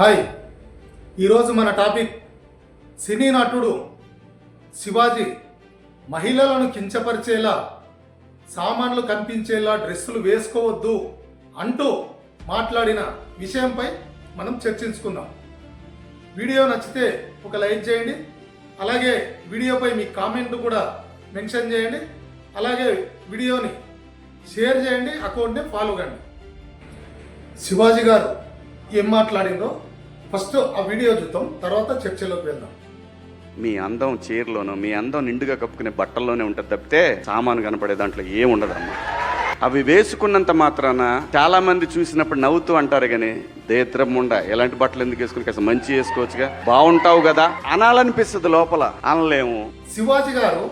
Hi. ఈరోజు మన topic సినీ నటుడు శివాజీ మహిళలను కించపరిచేలా సామాన్లు కనిపించేలా డ్రెస్సులు వేసుకోవద్దు అంటూ మాట్లాడిన విషయంపై మనం చర్చించుకుందాం. వీడియో నచ్చితే ఒక లైక్ చేయండి. అలాగే వీడియోపై మీ కామెంట్ కూడా మెన్షన్ చేయండి. అలాగే వీడియోని షేర్ చేయండి అకౌంట్ని ఫాలో కండి. శివాజీ గారు ఏం మాట్లాడిందో ఫస్ట్ ఆ వీడియో చూద్దాం తర్వాత చర్చలోకి వెళ్దాం. మీ అందం చీరలోనూ మీ అందం నిండుగా కప్పుకునే బట్టల్లోనే ఉంటుంది తప్పితే సామాను కనపడే దాంట్లో ఏం ఉండదమ్మా అవి వేసుకున్నంత మాత్రాన చాలా మంది చూసినప్పుడు నవ్వుతూ అంటారు కానీ దేత్రం ఉండ ఎలాంటి బట్టలు ఎందుకు వేసుకుని కాస్త మంచి వేసుకోవచ్చుగా? బాగుంటావు కదా? అనాలనిపిస్తుంది లోపల. అనలేము. శివాజీ గారు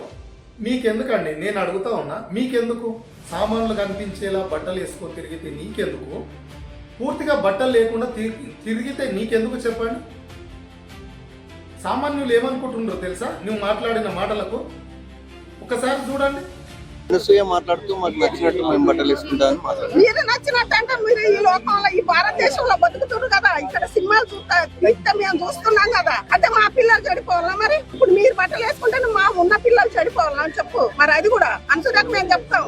మీకెందుకండి నేను అడుగుతా ఉన్నా. మీకెందుకు? సామాన్లు కనిపించేలా బట్టలు వేసుకొని తిరిగితే నీకెందుకు? పూర్తిగా బట్టలు లేకుండా తిరిగి తిరిగితే నీకెందుకు చెప్పండి? సామాన్యులు ఏమనుకుంటుండ్రో తెలుసా? నువ్వు మాట్లాడిన మాటలకు. ఒకసారి చూడండి. అనసూయ మాట్లాడుతూ మాకు నచ్చినట్టు మేము బట్టలు వేసుకుంటామని మీరు నచ్చినట్టు అంటే మీరు ఈ లోకంలో ఈ భారతదేశంలో కదా. ఇక్కడ సినిమాలు చూస్తా మేము చూస్తున్నాం కదా. అంటే మా పిల్లలు చెడిపోవాలా మరి? ఇప్పుడు మీరు బట్టలు వేసుకుంటే మా ఉన్న పిల్లలు చెడిపోవాలా అని చెప్పు. మరి అది కూడా. అనుసరికి మేము చెప్తాం.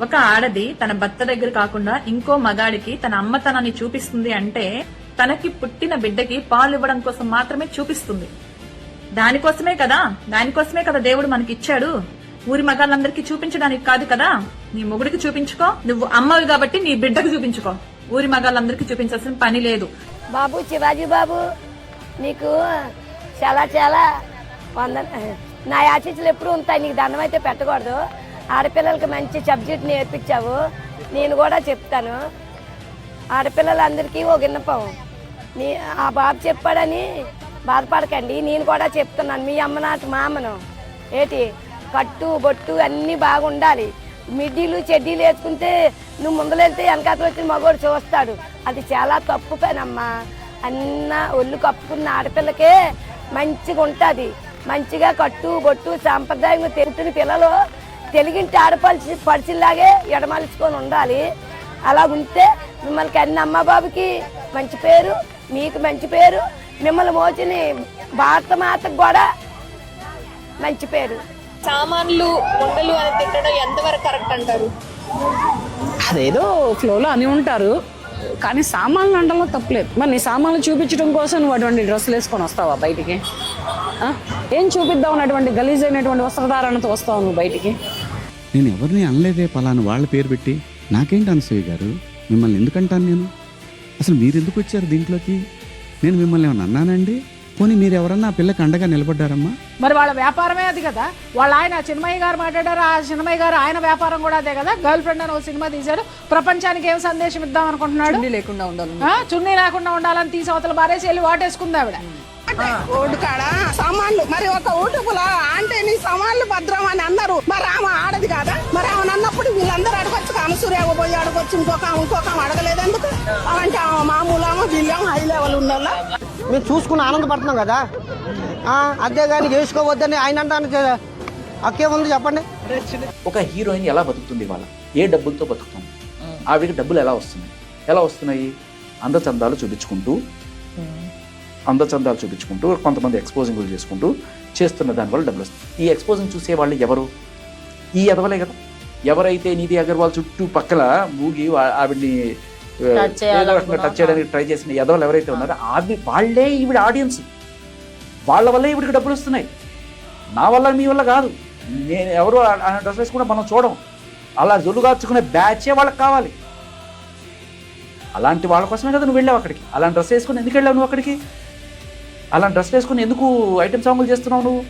ఒక ఆడది తన భర్త దగ్గర కాకుండా ఇంకో మగాడికి తన అమ్మతనాన్ని చూపిస్తుంది అంటే తనకి పుట్టిన బిడ్డకి పాలు ఇవ్వడం కోసం మాత్రమే చూపిస్తుంది. దానికోసమే కదా? దానికోసమే కదా దేవుడు మనకి ఇచ్చాడు ఊరి మగాళ్ళందరికీ చూపించడానికి కాదు కదా? నీ మొగుడికి చూపించుకో నువ్వు అమ్మవి కాబట్టి నీ బిడ్డకు చూపించుకో. ఊరి మగాళ్ళందరికీ చూపించాల్సిన పని లేదు. బాబు శివాజీ బాబు నీకు చాలా చాలా వంద నా ఆశీస్సులు ఎప్పుడు ఉంటాయి. నీకు దండం అయితే పెట్టకూడదు. ఆడపిల్లలకి మంచి సబ్జెక్ట్ నేర్పించావు. నేను కూడా చెప్తాను. ఆడపిల్లలందరికీ ఓ విన్నపం. నీ ఆ బాబు చెప్పాడని బాధపడకండి. నేను కూడా చెప్తున్నాను. మీ అమ్మ నాటి మామను. ఏటి? కట్టు బొట్టు అన్నీ బాగుండాలి. మిడ్డీలు చెడ్డీలు వేసుకుంటే నువ్వు ముందరెళ్తే వెనకాతలు వచ్చిన మగోడు చూస్తాడు. అది చాలా తప్పు పనమ్మా. అన్న ఒళ్ళు కప్పుకున్న ఆడపిల్లకే మంచిగా ఉంటుంది మంచిగా కట్టు బొట్టు సాంప్రదాయంగా తింటున్న పిల్లలు తెలుగింటి ఆడపడిచి పడిచిలాగే ఎడమలుచుకొని ఉండాలి. అలా ఉంటే మిమ్మల్ని అన్ని అమ్మ బాబుకి మంచి పేరు మీకు మంచి పేరు మిమ్మల్ని మోచిన భారత మాతకు కూడా మంచి పేరు. సామాన్లు వంటలు అని తిట్టడం ఎంతవరకు కరెక్ట్ అంటారు? అదేదో ఫ్లోలో అని ఉంటారు. కానీ సామాన్లు అనడంలో తప్పలేదు మరి నీ సామాన్లు చూపించడం కోసం నువ్వు అటువంటి డ్రెస్సులు వేసుకొని వస్తావా బయటికి? ఏం చూపిద్దాం అన్నటువంటి గలీజ్ అయినటువంటి వస్త్రధారణతో వస్తావు నువ్వు బయటికి? నేను ఎవరిని అనలేదే పలానా వాళ్ళ పేరు పెట్టి? నాకేంటి అనసూయ గారు? మిమ్మల్ని ఎందుకంటాను నేను? అసలు మీరు ఎందుకు వచ్చారు దీంట్లోకి? నేను మిమ్మల్ని ఏమన్నా అన్నానండి? పోనీ మీరు ఎవరన్నా ఆ పిల్లకి అండగా నిలబడ్డారమ్మా? మరి వాళ్ళ వ్యాపారమే అది కదా. వాళ్ళ ఆయన చిన్మయ్య గారు మాట్లాడారు ఆ చిన్మయ్య గారు ఆయన వ్యాపారం కూడా అదే కదా. గర్ల్ ఫ్రెండ్ అని ఒక సినిమా తీశారు. ప్రపంచానికి ఏం సందేశం ఇద్దాం అనుకుంటున్నాడు? లేకుండా ఉండాలి. ఆ, చున్నీ లేకుండా ఉండాలని తీసి అవతల బారేసి వెళ్ళి వాటేసుకుంది ఆవిడ. ఓటు కాడ? సామాన్లు. మరి ఒక ఊటుపుల అంటే నీ సామాన్లు భద్రం అని అన్నారు. మరి ఆమె ఆడది కాదా? మరి ఆమె అన్నప్పుడు వీళ్ళందరూ అడగొచ్చు అనసూర్య పోయి అడగొచ్చు ఇంకొక ఆమె, ఇంకొక ఆమె అడగలేదు ఎందుకు? అంటే ఆమె మామూలు ఆమె వీళ్ళేమో హై లెవెల్ ఉండాలా మేము చూసుకుని ఆనందపడుతున్నాం కదా? ఆ, అంతేగాని చేసుకోవద్దని ఆయన అంటాను అక్కేముంది చెప్పండి. ఒక హీరోయిన్ ఎలా బతుకుతుంది ఇవాళ? ఏ డబ్బులతో బతుకుతుంది? ఆవిడకి డబ్బులు ఎలా వస్తున్నాయి? ఎలా వస్తున్నాయి? అందచందాలు చూపించుకుంటూ. అందచందాలు చూపించుకుంటూ కొంతమంది ఎక్స్పోజింగ్లు చేసుకుంటూ చేస్తున్న దానివల్ల డబ్బులు వస్తాయి ఈ ఎక్స్పోజింగ్ చూసే వాళ్ళు ఎవరు? ఈ ఎదవలే కదా. ఎవరైతే నిధి అగర్వాల్ చుట్టూ పక్కల మూగి ఆవిడ్ని ఆ, ఏదో రకంగా టచ్ చేయడానికి ట్రై చేసిన ఎదవలు ఎవరైతే ఉన్నారో ఆవి వాళ్ళే ఈవిడ ఆడియన్స్ వాళ్ళ వల్లే ఈవిడికి డబ్బులు వస్తున్నాయి. నా వల్ల మీ వల్ల కాదు. నేను ఎవరు డ్రెస్ వేసుకుంటే మనం చూడం. అలా జొలుగార్చుకునే బ్యాచే వాళ్ళకి కావాలి. అలాంటి వాళ్ళ కోసమే కదా నువ్వు వెళ్ళావు అక్కడికి. అలాంటి డ్రెస్ వేసుకుని ఎందుకు వెళ్ళావు నువ్వు అక్కడికి? అలాంటి డ్రెస్ వేసుకుని ఎందుకు ఐటమ్ సాంగులు చేస్తున్నావు నువ్వు?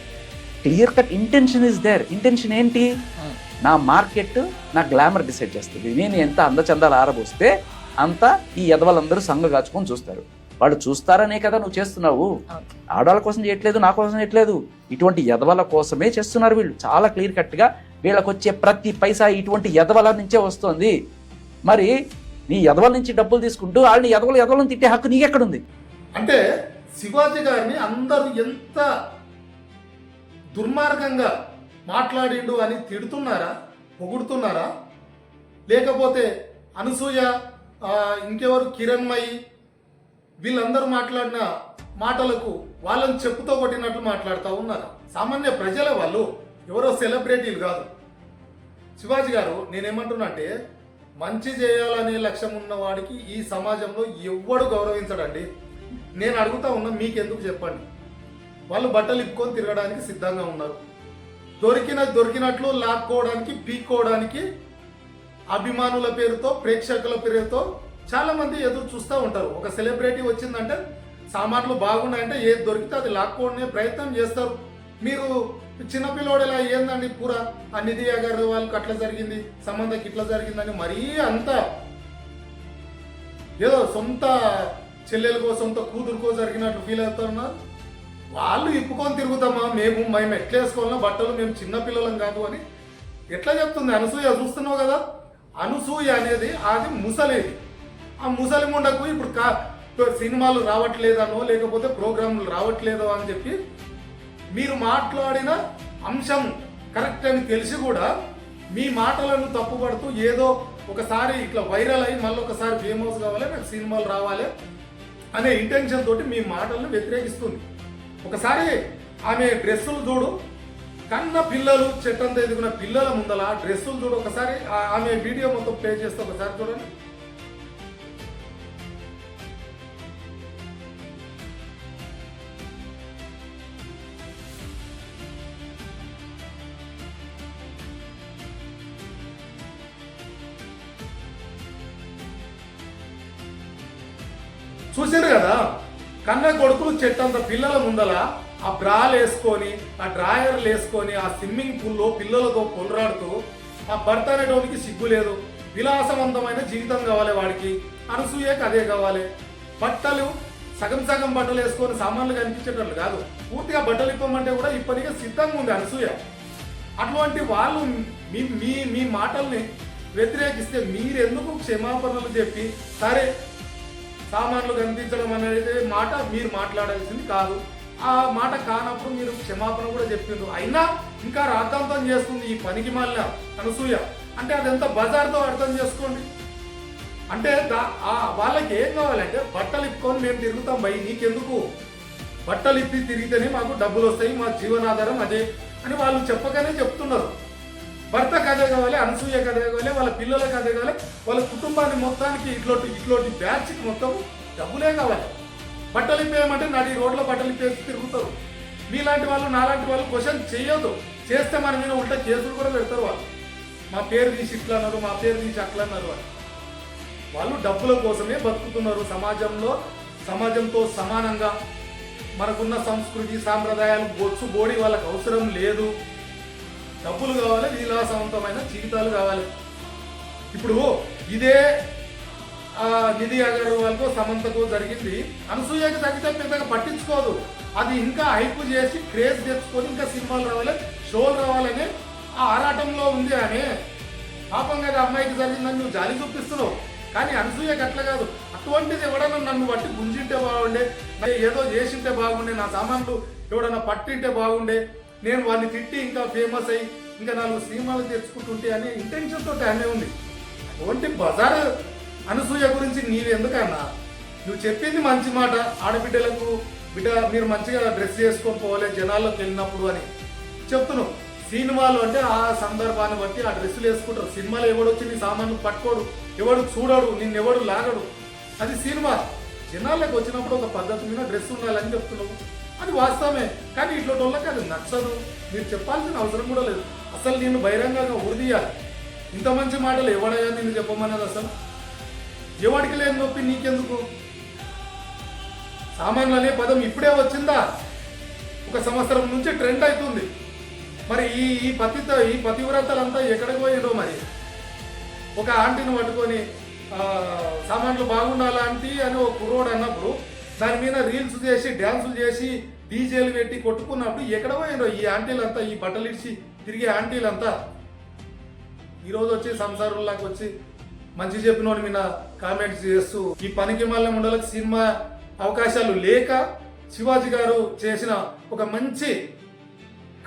Clear cut intention is there intention ఏంటి? నా మార్కెట్ నా గ్లామర్ డిసైడ్ చేస్తుంది. నేను ఎంత అందచందాలు ఆరబోస్తే అంత ఈ ఎదవలందరూ సంఘ కాచుకొని చూస్తారు. వాళ్ళు చూస్తారనే కదా నువ్వు చేస్తున్నావు. ఆడవాళ్ళ కోసం చేయట్లేదు నా కోసం చేయట్లేదు. ఇటువంటి ఎదవల కోసమే చేస్తున్నారు వీళ్ళు. చాలా క్లియర్ కట్గా వీళ్ళకి వచ్చే ప్రతి పైసా ఇటువంటి ఎదవల నుంచే వస్తుంది. మరి నీ ఎదవల నుంచి డబ్బులు తీసుకుంటూ వాళ్ళని ఎదవలు ఎదవలను తిట్టే హక్కు నీకెక్కడుంది? అంటే శివాజీ గారిని అందరూ ఎంత దుర్మార్గంగా మాట్లాడిండు అని తిడుతున్నారా? పొగుడుతున్నారా? లేకపోతే అనసూయ ఇంకెవరు? కిరణ్మయి వీళ్ళందరూ మాట్లాడిన మాటలకు వాళ్ళని చెప్పుతో కొట్టినట్లు మాట్లాడుతూ ఉన్నారు? సామాన్య ప్రజల వాళ్ళు ఎవరో సెలబ్రిటీలు కాదు. శివాజీ గారు నేనేమంటున్నంటే మంచి చేయాలనే లక్ష్యం ఉన్నవాడికి ఈ సమాజంలో ఎవ్వడు గౌరవించడండి? నేను అడుగుతా ఉన్నా మీకెందుకు చెప్పండి? వాళ్ళు బట్టలు ఇప్పుకొని తిరగడానికి సిద్ధంగా ఉన్నారు. దొరికిన దొరికినట్లు లాక్కోవడానికి పీక్కోవడానికి అభిమానుల పేరుతో ప్రేక్షకుల పేరుతో చాలామంది ఎదురు చూస్తూ ఉంటారు. ఒక సెలబ్రిటీ వచ్చిందంటే సామాన్లు బాగున్నాయంటే ఏది దొరికితే అది లాక్కోవడమే ప్రయత్నం చేస్తారు. మీరు చిన్నపిల్లోడు ఇలా ఏందండి పూర? ఆ నిధి గారి వాళ్ళకి అట్లా జరిగింది సంబంధకి ఇట్లా జరిగిందని మరీ అంత ఏదో సొంత చెల్లెల కోసంతో కూతురుకో జరిగినట్లు ఫీల్ అవుతున్నా వాళ్ళు ఇప్పుకొని తిరుగుతామా? మేము మేము ఎట్లా వేసుకోవాలన్నా బట్టలు మేము చిన్న పిల్లలం కాదు అని ఎట్లా చెప్తుంది? అనసూయ చూస్తున్నావు కదా? అనసూయ అనేది అది ముసలేది. ఆ ముసలి ముండకు ఇప్పుడు కా సినిమాలు రావట్లేదనో లేకపోతే ప్రోగ్రాంలు రావట్లేదో అని చెప్పి మీరు మాట్లాడిన అంశం కరెక్ట్ అని తెలిసి కూడా మీ మాటలను తప్పుపడుతూ ఏదో ఒకసారి ఇట్లా వైరల్ అయ్యి మళ్ళీ ఒకసారి ఫేమస్ కావాలి నాకు సినిమాలు రావాలి. అనే ఇంటెన్షన్ తోటి మీ మాటలను వ్యతిరేకిస్తుంది. ఒకసారి ఆమె డ్రెస్సులు చూడు. కన్న పిల్లలు చెట్టంత ఎదుగున పిల్లల ముందల ఆ డ్రెస్సులు చూడు. ఒకసారి ఆమె వీడియో మొత్తం ప్లే చేస్తే ఒకసారి చూడండి. చూసారు కదా? కన్న కొడుకులు చెట్టంత పిల్లల ముందల ఆ బ్రాలు వేసుకొని ఆ డ్రాయర్లు వేసుకొని ఆ స్విమ్మింగ్ పూల్లో పిల్లలతో పొలరాడుతూ ఆ భర్త అనేటోనికి సిగ్గు లేదు. విలాసవంతమైన జీవితం కావాలి వాడికి. అనసూయకు అదే కావాలి. బట్టలు సగం సగం బట్టలు వేసుకొని సామాన్లు కనిపించేటట్లు కాదు. పూర్తిగా బట్టలు ఇప్పమంటే కూడా ఇప్పటికే సిద్ధంగా ఉంది అనసూయ. అటువంటి వాళ్ళు మీ మీ మీ మాటల్ని వ్యతిరేకిస్తే మీరెందుకు క్షమాపణలు చెప్పి సరే సామాన్లు కనిపించడం అనేది మాట మీరు మాట్లాడాల్సింది కాదు. ఆ మాట కానప్పుడు మీరు క్షమాపణ కూడా చెప్పిండ్రు అయినా ఇంకా రాద్ధాంతం చేస్తుంది ఈ పనికి మళ్ళా అనసూయ. అంటే అదంతా బజార్తో అర్థం చేసుకోండి. అంటే ఆ వాళ్ళకి ఏం కావాలంటే బట్టలు ఇప్పుకొని మేము తిరుగుతాం భయ్ నీకెందుకు? బట్టలు ఇప్పి తిరిగితేనే మాకు డబ్బులు వస్తాయి మా జీవనాధారం అదే అని వాళ్ళు చెప్పగానే చెప్తున్నారు. భర్త కథ కావాలి అనసూయ కథ కావాలి వాళ్ళ పిల్లల కథ కావాలి వాళ్ళ కుటుంబాన్ని మొత్తానికి ఇట్లోటి ఇట్లోటి బ్యాచ్కి మొత్తం డబ్బులే కావాలి. బట్టలు ఇప్పేయమంటే నాటి రోడ్లో బట్టలు ఇప్పేసి తిరుగుతారు. మీలాంటి వాళ్ళు నాలాంటి వాళ్ళు క్వశ్చన్ చేయొద్దు. చేస్తే మన మీద ఉంటే కేసులు కూడా పెడతారు వాళ్ళు. మా పేరు తీసి ఇట్లా అన్నారు మా పేరు తీసి అట్లా అన్నారు వాళ్ళు. వాళ్ళు డబ్బుల కోసమే బతుకుతున్నారు సమాజంలో సమాజంతో సమానంగా. మనకున్న సంస్కృతి సాంప్రదాయాలు బొచ్చు బోడి వాళ్ళకి అవసరం లేదు. డబ్బులు కావాలి విలాసవంతమైన జీవితాలు కావాలి. ఇప్పుడు ఇదే నిధి అగర్వాల్కు సమంతకు జరిగింది. అనసూయకి తగ్గితే పెద్దగా పట్టించుకోదు. అది ఇంకా హైప్ చేసి క్రేజ్ తెచ్చుకొని ఇంకా సినిమాలు రావాలి షోలు రావాలని ఆ ఆరాటంలో ఉంది అని పాపం కదా అమ్మాయికి జరిగిందని నువ్వు జాలి చూపిస్తున్నావు. కానీ అనసూయకి అట్లా కాదు. అటువంటిది ఎవడన్నా నన్ను బట్టి గుంజింటే బాగుండే ఏదో చేసింటే బాగుండే నా సామాన్లు ఎవడన్నా పట్టింటే బాగుండే నేను వాడిని తిట్టి ఇంకా ఫేమస్ అయ్యి ఇంకా నాలుగు సినిమాలు తెచ్చుకుంటుంటే అనే ఇంటెన్షన్తో తోటి ఉంది. అటువంటి బజార్ అనసూయ గురించి నీవు ఎందుకన్నా నువ్వు చెప్పింది మంచి మాట. ఆడబిడ్డలకు బిడ్డ మీరు మంచిగా డ్రెస్ చేసుకొని పోవాలి జనాల్లోకి వెళ్ళినప్పుడు అని చెప్తున్నావు. సినిమాలు అంటే ఆ సందర్భాన్ని బట్టి ఆ డ్రెస్సులు వేసుకుంటారు. సినిమాలు ఎవడొచ్చి నీ సామాన్లు పట్టుకోడు ఎవడు చూడడు నిన్నెవడు లాగడు. అది సినిమా. జనాలకు వచ్చినప్పుడు ఒక పద్ధతి మీద డ్రెస్ ఉండాలని చెప్తున్నావు. అది వాస్తవమే. కానీ ఇట్లా వాళ్ళకి అది నచ్చదు. మీరు చెప్పాల్సిన అవసరం కూడా లేదు. అసలు నేను బహిరంగంగా ఉరిదీయాలి ఇంత మంచి మాటలు ఎవడయ్యా నేను చెప్పమన్నది అసలు? ఎవడికి లేని నొప్పి నీకెందుకు? సామాన్లు అనే పదం ఇప్పుడే వచ్చిందా? ఒక సంవత్సరం నుంచి ట్రెండ్ అవుతుంది. మరి ఈ ఈ పతిత ఈ పతివ్రతలంతా ఎక్కడికి పోయిందో మరి? ఒక ఆంటీని పట్టుకొని సామాన్లు బాగుండాలా ఆంటీ అని ఒక కుర్రోడు అన్నప్పుడు దాని మీద రీల్స్ చేసి డ్యాన్సులు చేసి డీజేలు పెట్టి కొట్టుకున్నప్పుడు ఎక్కడ పోయిందో ఈ ఆంటీలంతా ఈ బట్టలు ఇచ్చి తిరిగే ఆంటీలంతా? ఈరోజు వచ్చి సంసారంలాగా వచ్చి మంచి చెప్పినోడి మీద కామెంట్స్ చేస్తూ ఈ పనికి మళ్ళీ ఉండలకు సినిమా అవకాశాలు లేక శివాజీ గారు చేసిన ఒక మంచి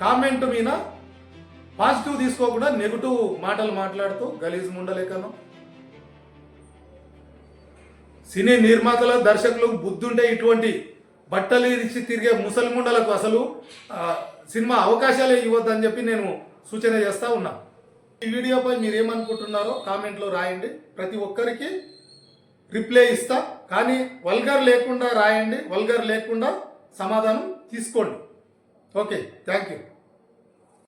కామెంట్ మీద పాజిటివ్ తీసుకోకుండా నెగిటివ్ మాటలు మాట్లాడుతూ గలీజ్ ఉండలేకను సినీ నిర్మాతల దర్శకులకు బుద్ధుంటే ఇటువంటి బట్టలు ఇచ్చి తిరిగే ముసలిముండలకు అసలు సినిమా అవకాశాలే ఇవ్వద్దని చెప్పి నేను సూచన చేస్తూ ఉన్నా. ఈ వీడియోపై మీరు ఏమనుకుంటున్నారో కామెంట్లో రాయండి. ప్రతి ఒక్కరికి రిప్లై ఇస్తా. కానీ వల్గర్ లేకుండా రాయండి. వల్గర్ లేకుండా సమాధానం తీసుకోండి. Okay thank you.